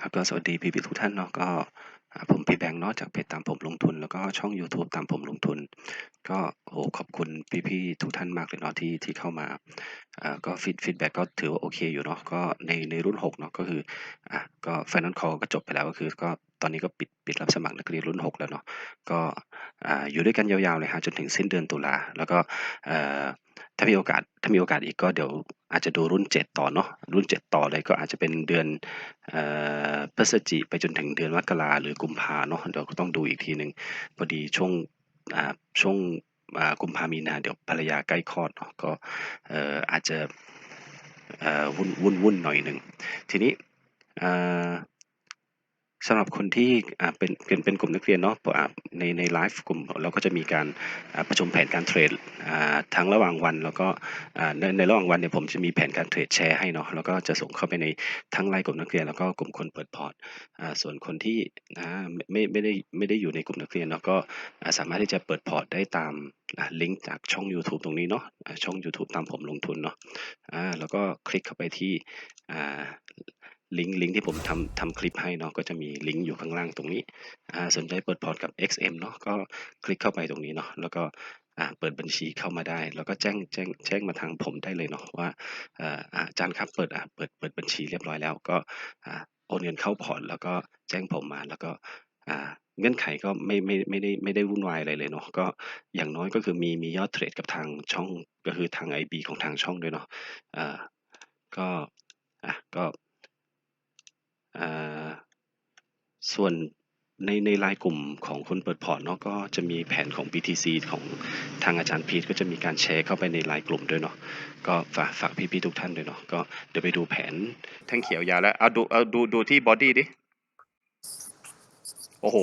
ครับก็สวัสดีพี่ๆทุกท่านเนาะก็ผมพี่แบงค์เนาะจากเพจตามผมลงทุน แล้วก็ช่องยูทูบตามผมลงทุน ก็โอ้โฮขอบคุณพี่ๆทุกท่านมากเลยเนาะที่ที่เข้ามาอ่าก็ฟีดฟีดแบ็กก็ถือว่าโอเคอยู่เนาะก็ในในรุ่น6เนาะก็คืออ่าก็ Final Call ก็จบไปแล้วก็คือก็ตอนนี้ก็ปิดปิดรับสมัครนักเรียนรุ่น 6 แล้วเนาะก็อ่าอยู่ด้วยกันยาวๆเลยครับจนถึงสิ้นเดือนตุลาแล้วก็อ่อ ถ้ามีโอกาสถ้ามีโอกาสอีกก็เดี๋ยวอาจจะดูรุ่น 7 ต่อเนาะรุ่น 7 ต่อเลยก็อาจจะเป็นเดือนออพฤศจิไปจนถึงเดือนมกราหรือกุมภาเนาะเดี๋ยวก็ต้องดูอีกทีหนึ่งพอดีช่วงช่วงกุมภามีนาเดี๋ยวภรรยาใกล้คลอดเนาะก็เอ่อาจจะวุ่นวุ่นวุ่นหน่อยหนึ่งทีนี้ สำหรับคนที่เป็นเป็นเป็นกลุ่มนักเรียนเนาะในในไลฟ์กลุ่มเราก็จะมีการประชุมแผนการเทรดทั้งระหว่างวัน แล้วก็ในในระหว่างวันเนี่ยผมจะมีแผนการเทรดแชร์ให้เนาะแล้วก็จะส่งเข้าไปในทั้ง LINE กลุ่มนักเรียน แล้วก็กลุ่มคนเปิดพอร์ตส่วนคนที่ไม่ไม่ได้ไม่ได้อยู่ในกลุ่มนักเรียนเนาะก็สามารถที่จะเปิดพอร์ตได้ตามลิงก์จากช่องยูทูบตรงนี้เนาะช่องยูทูบตามผมลงทุนเนาะแล้วก็คลิกเข้าไปที่ ลิงก์ลิงก์ที่ผมทำทำคลิปให้เนาะก็จะมีลิงก์อยู่ข้างล่างตรงนี้สนใจเปิดพอร์ตกับ XM เนาะก็คลิกเข้าไปตรงนี้เนาะแล้วก็เปิดบัญชีเข้ามาได้ แล้วก็แจ้งแจ้งแจ้งมาทางผมได้เลยเนาะว่าอาจารย์ครับเปิดอ่าเปิดเปิดบัญชีเรียบร้อยแล้วก็โอนเงินเข้าพอร์ตแล้วก็แจ้งผมมาแล้วก็เงื่อนไขก็ไม่ไม่ไม่ได้ไม่ได้วุ่นวายอะไรเลยเนาะก็อย่างน้อยก็คือมีมียอดเทรดกับทางช่องก็คือทาง IB ของทางช่องด้วยเนาะก็อ่าก็ ส่วนในใน LINE กลุ่มของคนเปิดพอร์ตเนาะก็จะมีแผนของ BTC ของทางอาจารย์พีทก็จะมีการแชร์เข้าไปใน LINE กลุ่มด้วยเนาะก็ฝากฝากพี่ๆทุกท่านด้วยเนาะก็เดี๋ยวไปดูแผนแท่งเขียวยาวแล้วเอาดูเอาดูดูที่บอดี้ดิ โอ้โฮ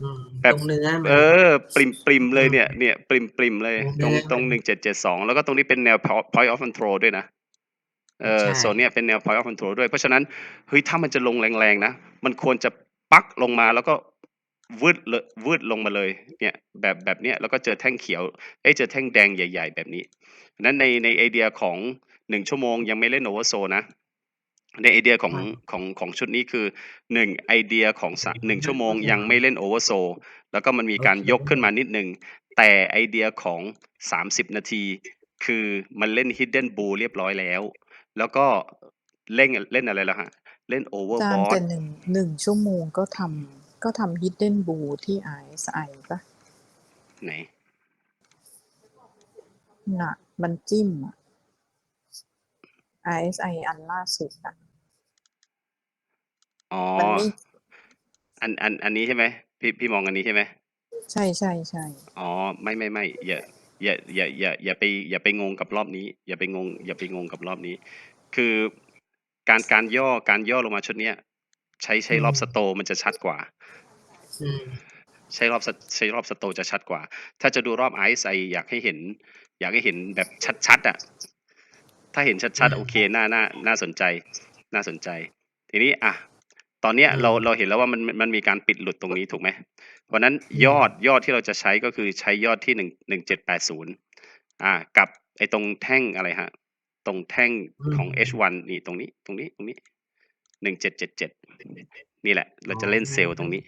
อืมแบบตรงเนื้อมัเอนอปริ่มๆเลยเนี่ยเนี่ยปริ่มๆเลยตตรรงงเนื้อตรงมัน1772แล้วก็ตรงนี้เป็นแนว po point of control ด้วยนะ เออใช่ โซนเนี้ยเป็นแนว point of control ด้วย เพราะฉะนั้นเฮ้ยถ้ามันจะลงแรงๆนะ มันควรจะปักลงมาแล้วก็วืดเลยวืดลงมาเลยเนี่ยแบบแบบเนี้ยแล้วก็เจอแท่งเขียวเอ๊ยเจอแท่งแดงใหญ่ ๆ แบบนี้เพราะฉะนั้นในในไอเดียของ1ชั่วโมงยังไม่เล่น oversold นะ ในไอเดียของค่ะของของชุดนี้คือ1ไอเดียของสะ1ชั่วโมงยังไม่เล่น oversold แล้วก็มันมีการยกขึ้นมานิดหนึ่งแต่ไอเดียของ 30 นาที คือมันเล่น hidden bull เรียบร้อยแล้ว แล้วก็เล่น เล่นอะไรแล้วครับ เล่นอาจารย์ overbought แต่หนึ่ง หนึ่งชั่วโมงก็ทำ ก็ทำ hidden bull ที่ RSI ปะไหน น่ะ มันจิ้มอะ RSI อันล่าสุดอะอ๋อ มันไม่ อัน อัน อันนี้ใช่ไหม พี่ พี่มองอันนี้ใช่ไหม ใช่ใช่ใช่อ๋อ ไม่ไม่ไม่อย่า อย่าอย่าอย่าอย่าไปอย่าไปงงกับรอบนี้ อย่าไปงง อย่าไปงงกับรอบนี้ คือการการย่อการย่อลงมาชุดเนี้ยใช้ใช้รอบสโตมันจะชัดกว่าอืมใช้รอบสใช้รอบสโตจะชัดกว่า ถ้าจะดูรอบ RSI อยากให้เห็น อยากให้เห็นแบบชัดๆอะถ้าเห็นชัดๆโอเคน่าน่าน่าสนใจ น่าสนใจ ทีนี้อะ ตอนเนี้ยอืมเราเราเห็นแล้วว่ามันมันมีการปิดหลุดตรงนี้ถูกไหม เพราะฉะนั้นยอดยอดที่เราจะใช้ก็คือใช้ยอดที่หนึ่งหนึ่งเจ็ดแปดศูนย์อ่า กับไอ้ตรงแท่งอะไรฮะ ตรงแท่งของ H1 นี่ตรงนี้ ตรงนี้ตรงนี้หนึ่งเจ็ดเจ็ดเจ็ดนี่แหละ เราจะเล่นเซลล์ตรงนี้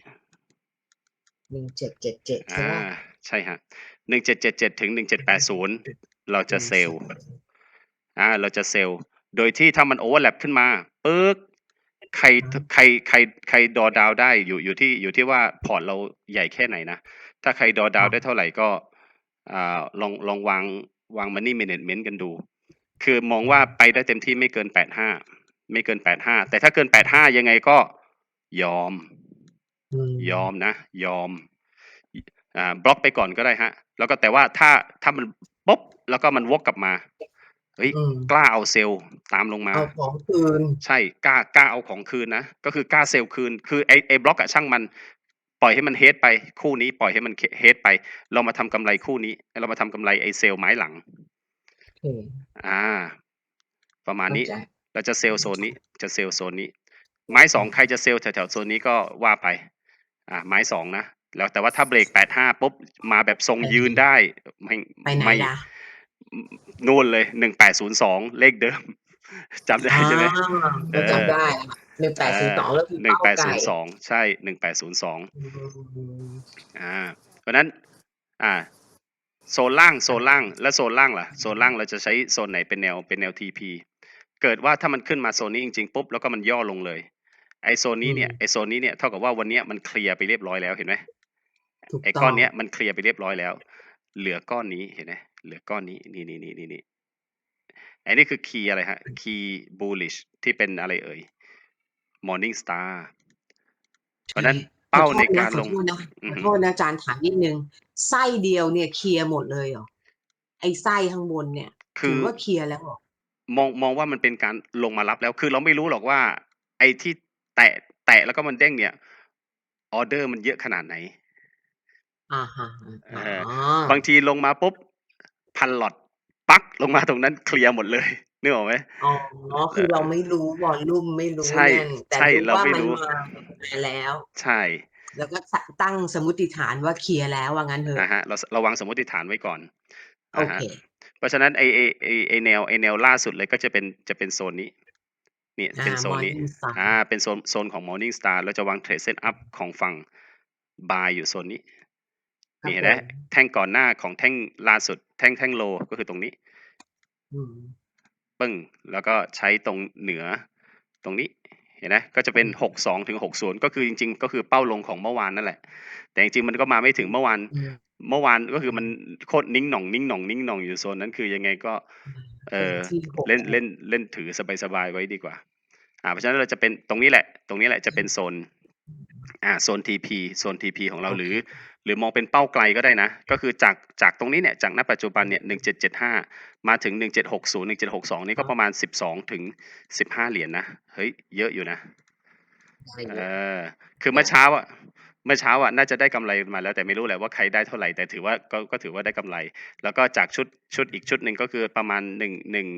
หนึ่งเจ็ดเจ็ดเจ็ดใช่อ่าไหมใช่ฮะหนึ่งเจ็ดเจ็ดเจ็ดถึงหนึ่งเจ็ดแปดศูนย์เราจะเซลล์ อ่าเราจะเซลล์ โดยที่ถ้ามันโอเวอร์แลปขึ้นมาปึ๊ก ใครใครใครใครดอดาวได้อยู่อยู่ที่อยู่ที่ว่าพอร์ตเราใหญ่แค่ไหนนะ ถ้าใครดอดาวได้เท่าไหร่ก็อ่าลองลองวางวางมันนี่ management กันดู คือมองว่าไปได้เต็มที่ไม่เกินแปดห้าไม่เกินแปดห้าแต่ถ้าเกินแปดห้ายังไงก็ยอมอืมยอมนะ ยอมอ่าบล็อกไปก่อนก็ได้ฮะ แล้วก็แต่ว่าถ้าถ้ามันปุ๊บแล้วก็มันวกกลับมา เฮ้ย อืม กล้าเอาเซลล์ตามลงมา เอาของคืน ใช่ กล้า กล้าเอาของคืนนะ ก็คือกล้าเซลล์คืน คือไอไอบล็อกอะช่างมัน ปล่อยให้มันเฮดไป คู่นี้ปล่อยให้มันเฮดไป เรามาทำกำไรคู่นี้ เรามาทำกำไรไอเซลล์ไม้หลัง โอเคอ่าประมาณเข้านี้ ใจ เราจะเซลล์โซนนี้ จะเซลล์โซนนี้ ไม้สองใครจะเซลล์แถว ๆ โซนนี้ก็ว่าไป อ่า ไม้สองนะ แล้ว แต่ว่าถ้าเบรกแปดห้าปุ๊บ มาแบบทรงยืนได้ ไม่ ไปไหนไม่ ล่ะ นู่นเลยหนึ่งแปดศูนย์สองเลขเดิมจำได้ใช่ไหมอ่าเอก็อจำได้หนึ่งแปดศูนย์สองแล้วคือหนึ่งเป้าแปดไก่ศูนย์สองใช่หนึ่งแปดศูนย์สองอืมอ่า เพราะฉะนั้น อ่า โซนล่างโซนล่างและโซนล่างล่ะโซนล่างเราจะใช้โซนไหนเป็นแนวเป็นแนว TP เกิดว่าถ้ามันขึ้นมาโซนนี้จริงๆปุ๊บแล้วก็มันย่อลงเลยไอโซนนี้เนี่ยไอโซนนี้เนี่ยเท่ากับว่าวันเนี้ยมันเคลียร์ไปเรียบร้อยแล้วเห็นไหมถูกไอต้ก้อองนเนี้ยมันเคลียร์ไปเรียบร้อยแล้ว เหลือก้อนนี้เห็นไหมเหลือก้อนนี้นี่นี่นี่นี่นี่ไอ้นี่คือคีย์อะไรฮะคีย์ bullish ที่เป็นอะไรเอ่ย morning star เพราะฉะนั้นเป้าในการลงขอโทษนะอืขออฮึโทษนะอาจารย์ถามนิดนึง ไส้เดียวเนี่ยเคลียร์หมดเลยเหรอไอ้ไส้ข้างบนเนี่ยคืถืออว่าเคลียร์แล้วเหรอมองมองว่ามันเป็นการลงมารับแล้ว คือเราไม่รู้หรอกว่า ไอ้ที่แตะแตะแล้วก็มันเด้งเนี่ยออเดอร์มันเยอะขนาดไหน อ่าฮะ เออ๋อ อ บางทีลงมาปุ๊บ พันหลอด ปักลงมาตรงนั้นเคลียร์หมดเลย นึกออกไหม อ๋อคือเราไม่รู้วอลลุ่มไม่รู้ใช่แน่น แต่ใช่ รู้เราว่าไม่มันรู้ มาแล้ว ใช่ แล้วก็ตั้งสมมติฐานว่า เคลียร์แล้ว ว่างั้นเถอะนะฮะ เราเราวางสมมติฐานไว้ก่อน โอนะฮะเคเพราะฉะนั้น ไอไอไอไอแนว ไอแนวล่าสุดเลยก็จะเป็น จะเป็นโซนนี้ เนี่ยอ่าเป็นโซนนี้ Morning Star อ่าเป็นโซน โซนของ Morning Star เราจะวาง เทรด เซตอัพของฝั่ง buy อยู่โซนนี้ ครับนี่เห็นไหมผมแท่งก่อนหน้าของแท่งล่าสุด แท่ง แท่งโลก็คือตรงนี้ อืม ปึ้ง แล้วก็ใช้ตรงเหนือตรงนี้ เห็นไหม ก็จะเป็นหกสอง ถึงหกศูนย์ก็คือจริง ๆ ก็คือเป้าลงของเมื่อวานนั่นแหละ แต่จริง ๆ มันก็มาไม่ถึงเมื่อวาน อืม เมื่อวานก็คือมันโคตรนิ่งหน่อง นิ่งหน่อง นิ่งหน่องอยู่โซนนั้น คือยังไงก็ เออที่ หก เล่น เล่น เล่นถือสบาย ๆ ไว้ดีกว่า อ่า เพราะฉะนั้นเราจะเป็น ตรงนี้แหละ ตรงนี้แหละจะเป็นโซน อ่า โซน TP โซน TP ของเราหรือ หรือมองเป็นเป้าไกลก็ได้นะ ก็คือจากจากตรงนี้เนี่ยจากณปัจจุบันเนี่ยหนึ่งเจ็ดเจ็ดห้ามาถึงหนึ่งเจ็ดหกศูนย์หนึ่งเจ็ดหกสองนี่ก็ประมาณสิบสองถึงสิบห้าเหรียญนะ เฮ้ย เยอะอยู่นะได้เอเยอะอคือเมื่อเช้าอะเมื่อเช้าอะน่าจะได้กำไรมาแล้วแต่ไม่รู้แหละว่าใครได้เท่าไหร่แต่ถือว่าก็ก็ถือว่าได้กำไร แล้วก็จากชุดชุดอีกชุดหนึ่งก็คือประมาณหนึ่งหนึ่ง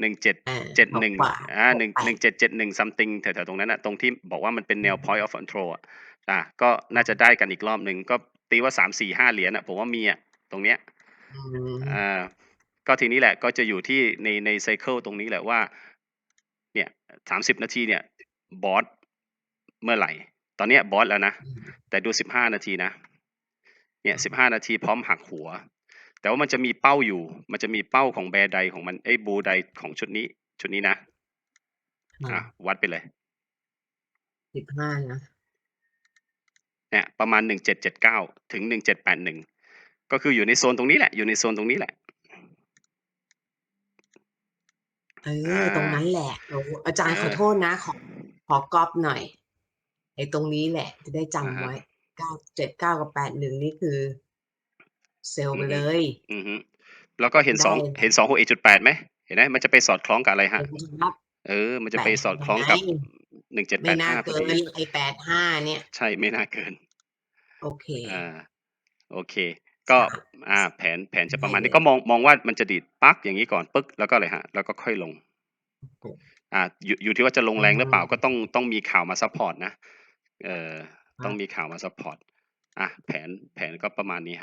หนึ่งเจ็ดอ่าเจ็ดหนึ่งกว่าอ่าหนึ่งกว่าหนึ่งเจ็ดเจ็ดหนึ่ง something แถวๆตรงนั้นอะตรงที่บอกว่ามันเป็นแนว point of control อะอะก็น่าจะได้กันอีกรอบหนึ่งก็ ตีว่าสามสี่ห้าเหรียญอะผมว่ามีอะตรงเนี้ยอืมอ่าก็ทีนี้แหละก็จะอยู่ที่ในในไซเคิลตรงนี้แหละว่า เนี่ยสามสิบนาทีเนี่ยบอสเมื่อไหร่ ตอนเนี้ยบอสแล้วนะ แต่ดูสิบห้านาทีนะ เนี่ยสิบห้านาทีพร้อมหักหัว แต่ว่ามันจะมีเป้าอยู่ มันจะมีเป้าของแบร์ไดของมันไอ้บูไดของชุดนี้ ชุดนี้นะอะวัดไปเลยสิบห้านะ เนี่ยประมาณหนึ่งเจ็ดเจ็ดเก้าถึงหนึ่งเจ็ดแปดหนึ่งก็คืออยู่ในโซนตรงนี้แหละ อยู่ในโซนตรงนี้แหละเออ่าอตรงนั้นแหละโอ้อาจารย์เออขอโทษนะ ขอขอกรอบหน่อยไอ้ตรงนี้แหละ จะได้จำอ่าฮะไว้เก้าเจ็ดเก้ากับแปดหนึ่งนี่คือ เซลล์ไปเลยอือฮึแล้วก็เห็นสองได้เห็นสองหกเอจุดแปดไหมเห็นไหมมันจะไปสอดคล้องกับอะไรฮะเป็นรับเออ มันจะไปสอดคล้องกับ หนึ่งเจ็ดแปไม่ดน่าห้าพอเกินดีไอ้แปดห้าเนี่ย ใช่ ไม่น่าเกิน โอเคอ่าโอเค ก็สามอ่า แผน แผนจะประมาณได้นี้เลยก็มอง มองว่ามันจะดีดปักอย่างนี้ก่อน ปึ๊ก แล้วก็อะไรฮะแล้วก็ค่อยลง อ่า อยู่ อยู่ที่ว่าจะลงแรงหรือเปล่าอืมก็ต้อง ต้องมีข่าวมาซัพพอร์ตนะ เออต้องครับมีข่าวมาซัพพอร์ตอะแผน แผนก็ประมาณนี้